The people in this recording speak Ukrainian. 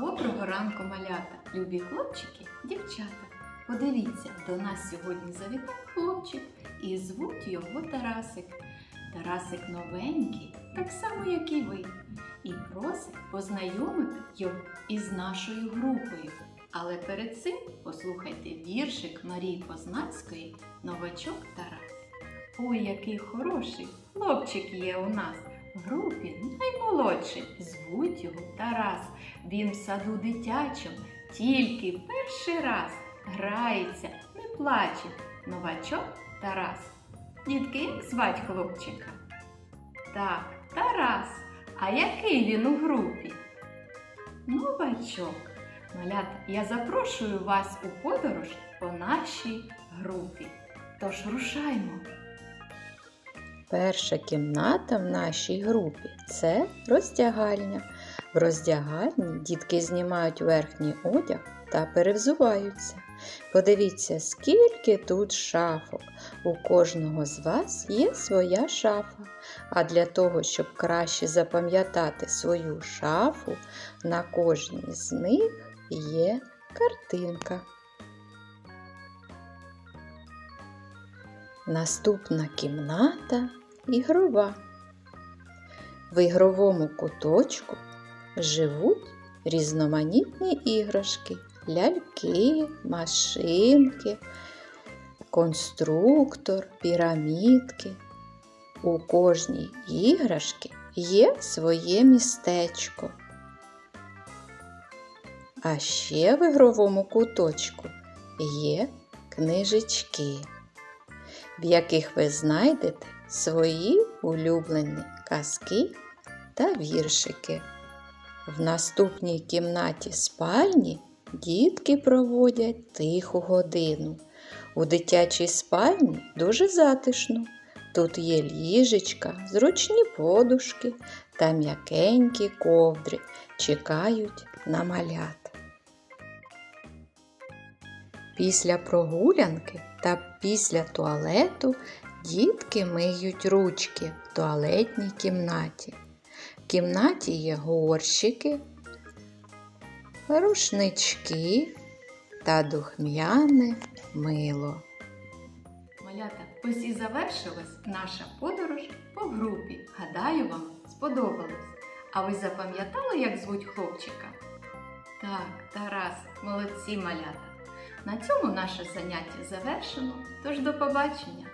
Доброго ранку, малята, любі хлопчики, дівчата. Подивіться, до нас сьогодні завітав хлопчик і звуть його Тарасик. Тарасик новенький, так само, як і ви, і просить познайомити його із нашою групою. Але перед цим послухайте віршик Марії Познацької Новачок Тарас. Ой, який хороший хлопчик є у нас. В групі наймолодший, звуть його Тарас. Він в саду дитячому тільки перший раз грається, не плаче. Новачок Тарас. Дітки, як звать хлопчика? Так, Тарас. А який він у групі? Новачок. Малята, я запрошую вас у подорож по нашій групі. Тож рушаймо. Перша кімната в нашій групі це роздягальня. В роздягальні дітки знімають верхній одяг та перевзуваються. Подивіться, скільки тут шафок. У кожного з вас є своя шафа. А для того, щоб краще запам'ятати свою шафу, на кожній з них є картинка. Наступна кімната ігрова. В ігровому куточку живуть різноманітні іграшки, ляльки, машинки, конструктор, пірамідки. У кожній іграшки є своє містечко. А ще в ігровому куточку є книжечки в яких ви знайдете свої улюблені казки та віршики. В наступній кімнаті спальні дітки проводять тиху годину. У дитячій спальні дуже затишно. Тут є ліжечка, зручні подушки та м'якенькі ковдри чекають на малят. Після прогулянки та після туалету дітки миють ручки в туалетній кімнаті. В кімнаті є горщики, рушнички та духмяне мило. Малята, ось і завершилась наша подорож по групі. Гадаю, вам сподобалось. А ви запам'ятали, як звуть хлопчика? Так, Тарас, молодці малята. На цьому наше заняття завершено. Тож до побачення!